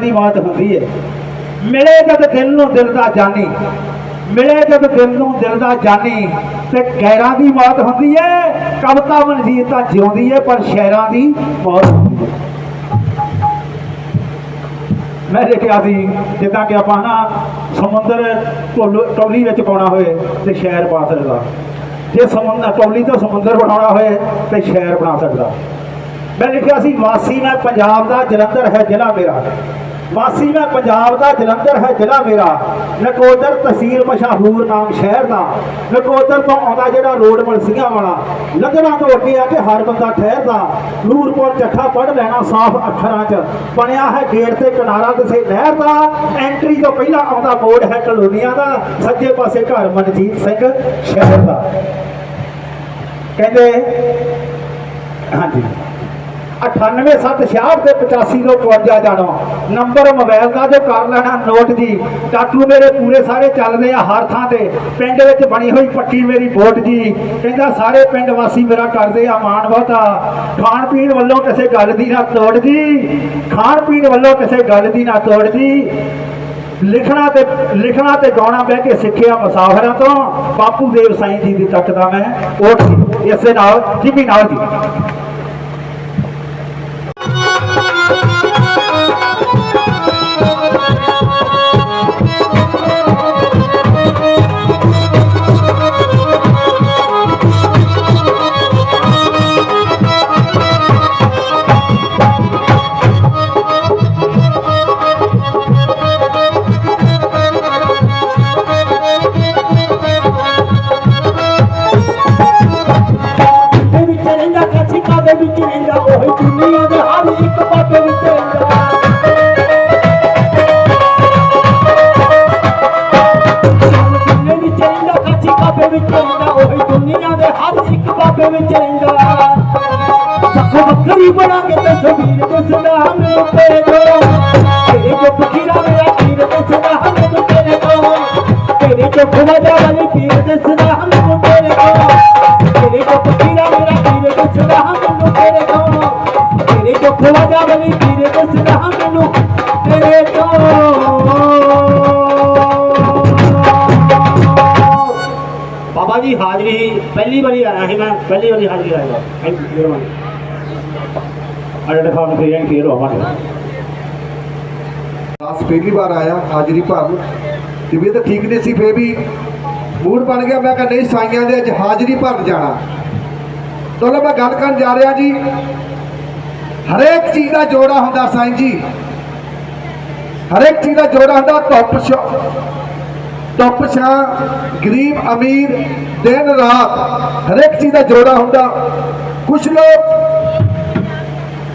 ਦੀ ਬਾਤ ਹੁੰਦੀ ਹੈ ਮਿਲੇ ਜਦ ਦਿਲ ਨੂੰ ਦਿਲ ਦਾ ਜਾਣੀ ਮਿਲੇ ਜਦ ਦਿਲ ਨੂੰ ਦਿਲ ਦਾ ਜਾਣੀ ਤੇ ਗੈਰਾਂ ਦੀ ਬਾਤ ਹੁੰਦੀ ਹੈ ਕਵਿਤਾ ਮਨਜੀਤ ਤਾਂ ਜਿਉਂਦੀ ਹੈ ਪਰ ਸ਼ਾਇਰਾਂ ਦੀ ਮੌਤ ਹੁੰਦੀ ਹੈ ਮੈਂ ਲਿਖਿਆ ਸੀ, ਜਿੱਦਾਂ ਕਿ ਆਪਾਂ ਨਾ ਸਮੁੰਦਰ ਢੋਲ- ਟੋਲੀ ਵਿੱਚ ਪਾਉਣਾ ਹੋਏ ਤੇ ਸ਼ਹਿਰ ਪਾ ਸਕਦਾ। ਜੇ ਸਮੁੰਦਰ ਟੋਲੀ ਤੋਂ ਸਮੁੰਦਰ ਬਣਾਉਣਾ ਹੋਏ ਤੇ ਸ਼ਹਿਰ ਬਣਾ ਸਕਦਾ। ਮੈਂ ਲਿਖਿਆ ਸੀ, ਵਾਸੀ ਮੈਂ ਪੰਜਾਬ ਦਾ ਜਲੰਧਰ ਹੈ, ਜ਼ਿਲ੍ਹਾ ਮੇਰਾ। ਵਾਸੀ ਮੈਂ ਪੰਜਾਬ ਦਾ ਜਲੰਧਰ ਹੈ, ਜ਼ਿਲ੍ਹਾ ਮੇਰਾ। ਨਕੋਦਰ ਤਹਿਸੀਲ ਮਸ਼ਹੂਰ ਨਾਮ ਸ਼ਹਿਰ ਦਾ। ਨਕੋਦਰ ਤੋਂ ਆਉਂਦਾ ਜਿਹੜਾ ਰੋਡ ਮਲਸੀਆਂ ਵਾਲਾ। ਲੰਘਣਾ ਤੋਂ ਅੱਗੇ ਆ ਕੇ ਹਰ ਬੰਦਾ ਠਹਿਰਦਾ। ਨੂਰਪੁਰ ਚੱਠਾ ਪੜ ਲੈਣਾ ਸਾਫ਼ ਅੱਖਰਾਂ 'ਚ। ਬਣਿਆ ਹੈ ਗੇਟ ਤੇ ਕਿਨਾਰਾ ਕਿਸੇ ਨਹਿਰ ਦਾ। ਐਂਟਰੀ ਤੋਂ ਪਹਿਲਾਂ ਆਉਂਦਾ ਮੋੜ ਹੈ ਕਲੋਨੀਆਂ ਦਾ। ਸੱਜੇ ਪਾਸੇ ਘਰ ਮਨਜੀਤ ਸਿੰਘ ਸ਼ਹਿਰ ਦਾ। ਕਹਿੰਦੇ, ਹਾਂਜੀ। 98766 ਤੇ 85 ਤੋਂ 52 ਜਾਣੋ। ਨੰਬਰ ਮੋਬਾਈਲ ਦਾ ਜੋ ਕਰ ਲੈਣਾ, ਨੋਟ ਜੀ ਟਾਟੂ ਮੇਰੇ ਪੂਰੇ ਸਾਰੇ ਚੱਲਦੇ ਆ ਹਰ ਥਾਂ ਤੇ। ਪਿੰਡ ਵਿੱਚ ਬਣੀ ਹੋਈ ਪੱਟੀ ਮੇਰੀ ਵੋਟ ਜੀ ਕਹਿੰਦਾ ਸਾਰੇ ਪਿੰਡ ਵਾਸੀ ਮੇਰਾ ਕਰਦੇ ਆ ਮਾਣ ਬਹੁਤਾ ਖਾਣ ਪੀਣ ਵੱਲੋਂ ਕਿਸੇ ਗੱਲ ਦੀ ਨਾ ਤੋੜ ਜੀ ਖਾਣ ਪੀਣ ਵੱਲੋਂ ਕਿਸੇ ਗੱਲ ਦੀ ਨਾ ਤੋੜ ਜੀ ਲਿਖਣਾ ਤੇ ਲਿਖਣਾ ਤੇ ਗਾਉਣਾ ਬਹਿ ਕੇ ਸਿੱਖਿਆ ਮੁਸਾਫਰਾਂ ਤੋਂ। ਬਾਪੂ ਦੇਵ ਸਾਈਂ ਜੀ ਦੀ ਤੱਕ ਦਾ ਮੈਂ। ਓਟ ਸੀ ਇਸੇ ਨਾਲ ਜਿਬੀ ਨਾਲ ਜੀ। ਕਾਛੀ ਕਾਦੇ ਵਿੱਚ ਰਹਿੰਦਾ ਉਹੀ ਦੁਨੀਆ ਦੇ ਹਰ ਇੱਕ ਬਾਬੇ ਵਿੱਚ ਰਹਿੰਦਾ ਵੱਖੋ ਵੱਖਰੀ ਬਣਾ ਕੇ ਤੇ ਜ਼ਮੀਰ ਤੇ ਸਦਾ ਹਮੇ ਤੇਰੇ ਜੋ ਤੇਰੇ ਜੋ ਫਕੀਰਾ ਮੇਰਾ ਪੀਰ ਤੇ ਸਦਾ ਹਮੇ ਤੇਰੇ ਕੋ ਤੇਰੇ ਜੋ ਖਵਾਜਾ ਵਾਲੀ ਪੀਰ ਤੇ ਸਦਾ ਹਮੇ ਤੇਰੇ ਕੋ ਤੇਰੇ ਜੋ ਫਕੀਰਾ ਮੇਰਾ ਪੀਰ ਤੇ ਸਦਾ ਹਮੇ ਤੇਰੇ ਕੋ ਤੇਰੇ ਜੋ ਖਵਾਜਾ ਵਾਲੀ ਪੀਰ ਤੇ ਸਦਾ ਹਮੇ ਤੇਰੇ ਕੋ ਬਾਬਾ ਹਾਜ਼ਰੀ ਪਹਿਲੀ ਵਾਰੀ ਆਇਆ ਸੀ ਮੈਂ, ਪਹਿਲੀ ਵਾਰੀ ਹਾਜ਼ਰੀ ਆਇਆ। ਥੈਂਕ ਯੂ ਵੈਰੀ ਮਚ ਅੜੇ ਖਾਨ ਤੇ yang kiro mana ਦਾਸ ਪਹਿਲੀ ਵਾਰ ਆਇਆ, ਹਾਜ਼ਰੀ ਭਰਨ। ਤਬੀਅਤ ਤਾਂ ਠੀਕ ਨਹੀਂ ਸੀ ਫੇ ਵੀ ਮੂਡ ਬਣ ਗਿਆ। ਮੈਂ ਕਿਹਾ, ਨਹੀਂ ਸਾਈਆਂ ਦੇ ਅੱਜ ਹਾਜ਼ਰੀ ਭਰਨ ਜਾਣਾ। ਚਲੋ, ਮੈਂ ਗੱਲ ਕਰਨ ਜਾ ਰਿਹਾ ਜੀ। ਹਰੇਕ ਚੀਜ਼ ਦਾ ਜੋੜਾ ਹੁੰਦਾ, ਸਾਈਂ ਜੀ। ਹਰੇਕ ਚੀਜ਼ ਦਾ ਜੋੜਾ ਹੁੰਦਾ, ਧੁੱਪ ਛਾਂ ਧੁੱਪ ਛਾਂ, ਗਰੀਬ ਅਮੀਰ, ਦਿਨ ਰਾਤ ਹਰੇਕ ਚੀਜ਼ ਦਾ ਜੋੜਾ ਹੁੰਦਾ। ਕੁਝ ਲੋਕ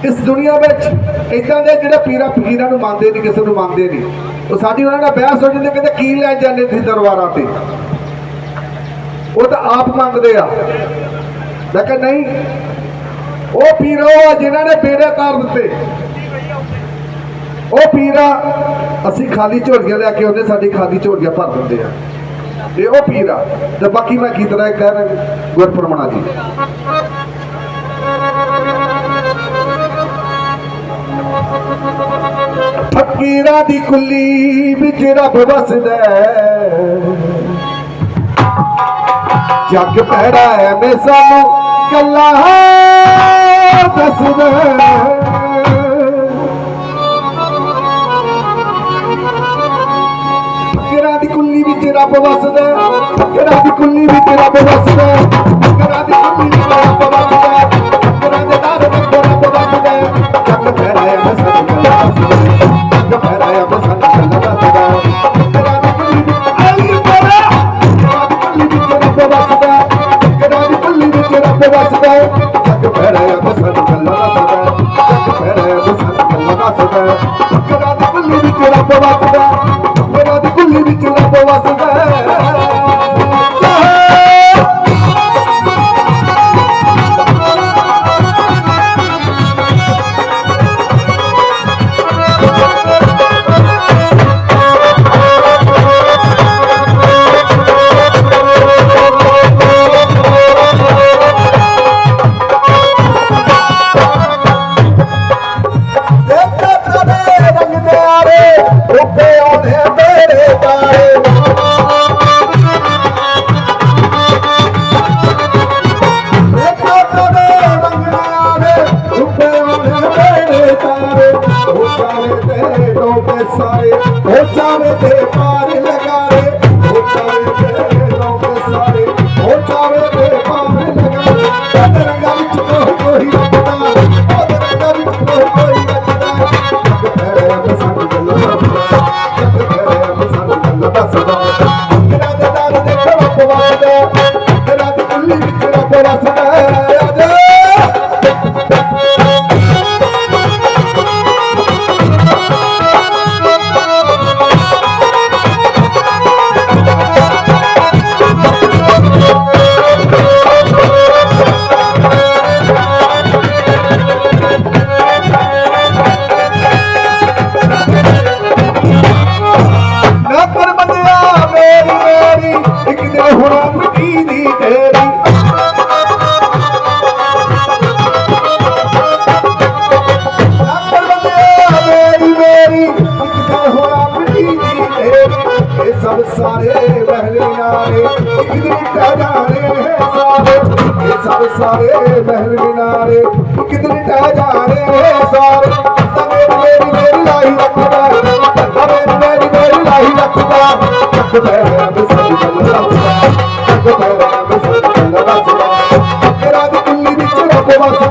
ਇਸ ਦੁਨੀਆ ਵਿੱਚ ਇਦਾਂ ਦੇ ਜਿਹੜੇ ਪੀਰਾਂ ਫਕੀਰਾਂ ਨੂੰ ਮੰਨਦੇ ਨਹੀਂ, ਕਿਸੇ ਨੂੰ ਮੰਨਦੇ ਨਹੀਂ। ਉਹ ਸਾਡੀ ਉਹਨਾਂ ਨਾਲ ਬਹਿਸ ਹੋ ਜਾਂਦੀ, ਕਹਿੰਦੇ ਕੀ ਲੈ ਜਾਂਦੇ ਤੁਸੀਂ ਦਰਬਾਰਾਂ ਤੇ? ਉਹ ਤਾਂ ਆਪ ਮੰਗਦੇ ਆ। ਮੈਂ ਕਿਹਾ, ਨਹੀਂ, ਉਹ ਪੀਰ ਉਹ ਆ ਜਿਨ੍ਹਾਂ ਨੇ ਬੇੜੇ ਤਾਰ ਦਿੱਤੇ। ਉਹ ਪੀਰਾ ਅਸੀਂ ਖਾਲੀ ਝੋਲੀਆਂ ਲੈ ਕੇ ਆਉਂਦੇ, ਸਾਡੀ ਖਾਲੀ ਝੋਲੀਆਂ ਭਰ ਦਿੰਦੇ ਆ। ਤੇ ਉਹ ਪੀਰਾ ਤੇ ਬਾਕੀ ਮੈਂ ਕੀ ਤਰ੍ਹਾਂ ਕਹਿ ਰਿਹਾ ਗੁਰਪਰਮਣਾ ਜੀ। ਫਕੀਰਾਂ ਦੀ ਕੁੱਲੀ ਵਿੱਚ ਰੱਬ ਵਸਦਾ ਜੱਗ ਪੈੜਾ ਐਵੇਂ ਸਾਨੂੰ ਗੱਲਾਂ ਦੱਸਦਾ ਰੱਬ ਵਸਦਾ ਹੈ। ਦੀ ਕੁੱਲੀ ਵਿੱਚ ਰੱਬ ਵਸਦਾ ਹੈ। ਦੀ ਕੁੱਲੀ ਵਿੱਚ ਰੱਬ ਵਸਦਾ রে ਸਾਰੇ ਮਹਿਲਿਆਂ ਨੇ ਇੱਕ ਦਿਨ ਟਹਿ ਜਾਣੇ ਸਾਰੇ ਇਹ ਸਾਰੇ ਸਾਰੇ ਮਹਿਲ ਬਿਨਾਰੇ ਕਿਦਨ ਟਹਿ ਜਾਣੇ ਸਾਰੇ? ਤਵੇ ਮੇਰੀ ਮੇਰੀ ਲਾਹੀ ਰੱਖਦਾ ਤਵੇ ਮੇਰੀ ਮੇਰੀ ਲਾਹੀ ਰੱਖਦਾ ਤੱਕ ਮੈਂ ਰੱਬ ਸਭ ਗੱਲ ਰੱਖਦਾ ਤੱਕ ਮੈਂ ਰੱਬ ਸਭ ਗੱਲ ਰੱਖਦਾ ਤੇਰਾ ਦਿਲ ਵਿੱਚ ਰੱਬ ਵਸਦਾ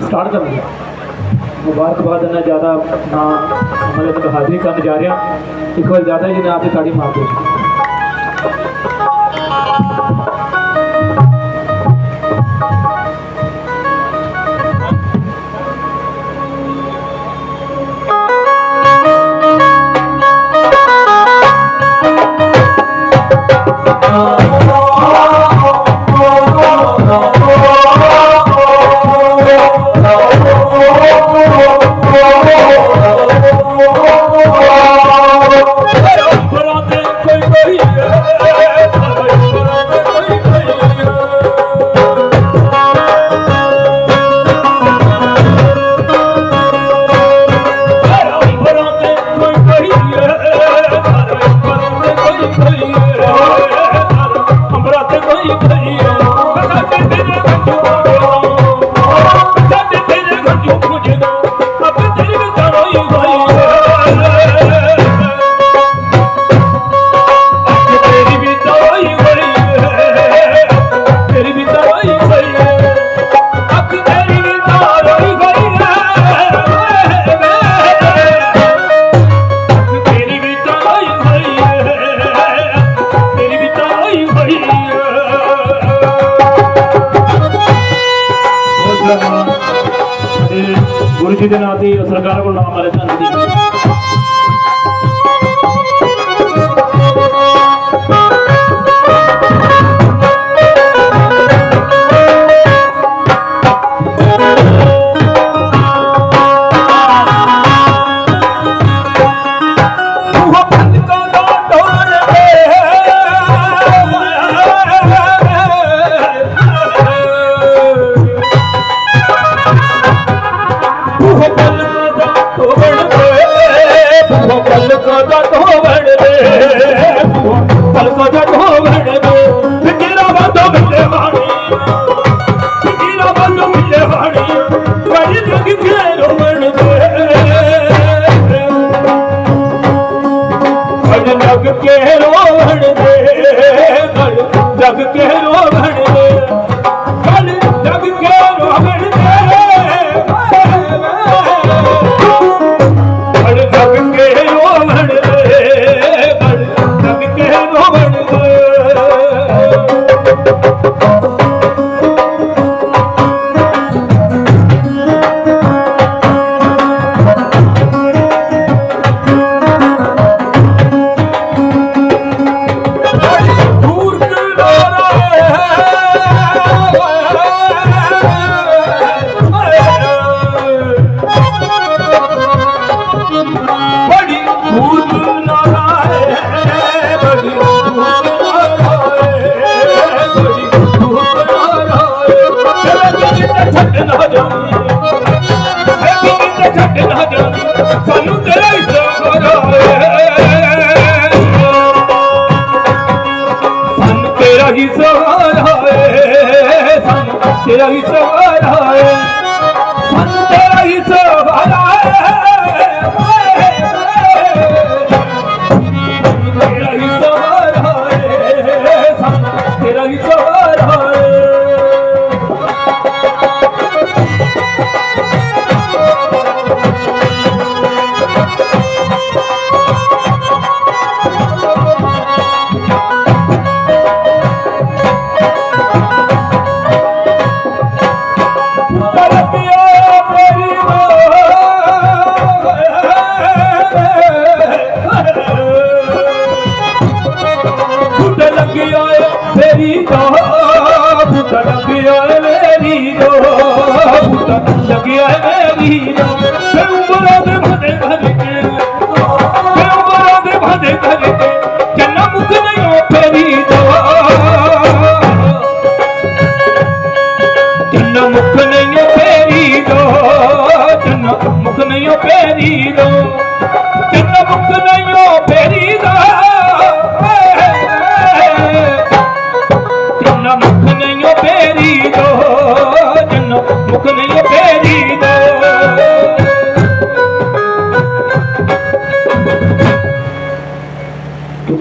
ਸਟਾਰਟ ਕਰ ਲਿਆ ਮੁਬਾਰਕਬਾਦ ਇਹਨਾਂ ਜ਼ਿਆਦਾ ਨਾ ਮਤਲਬ ਹਾਜ਼ਰੀ ਕਰਨ ਜਾ ਰਿਹਾ ਇੱਕ ਵਾਰ ਜ਼ਿਆਦਾ ਜੀ ਨਾ ਆਪੇ ਤਾੜੀ ਮਾਰ ਦਿਓ ਦੇ ਨਾਂ ਤੇ ਸਰਕਾਰ ਕੋਲ ਨਾਮ ਆਲੇ ਧੰਨ ਦੀ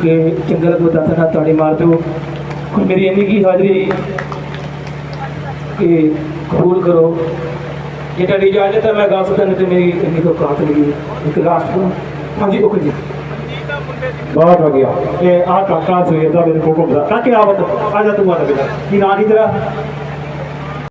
ਕਿ ਚੰਗਾ ਲੱਗੋ ਦਾਤਾ ਨਾ ਤਾੜੀ ਮਾਰ ਦਿਓ। ਕੋਈ ਮੇਰੀ ਇੰਨੀ ਕੀ ਹਾਜ਼ਰੀ ਕਿ ਕਬੂਲ ਕਰੋ। ਜਿਹੜਾ ਇਜਾਜ਼ਤ ਹੈ ਮੈਂ ਗਾ ਸਕਦਾ ਨਹੀਂ ਤੇ ਮੇਰੀ ਇੰਨੀ ਕੋ ਕਾਤ ਨਹੀਂ ਇੱਕ ਲਾਸਟ ਨੂੰ। ਹਾਂਜੀ ਓਕੇ ਜੀ। ਬਹੁਤ ਵਧੀਆ। ਇਹ ਆ ਕਾਕਾ ਸਵੇਰ ਦਾ ਮੇਰੇ ਕੋਲ ਘੁੰਮਦਾ। ਕਾਕੇ ਆਵਤ ਆ ਜਾ ਤੂੰ ਆ ਬੇਟਾ। ਕੀ ਨਾਂ ਦੀ ਤੇਰਾ?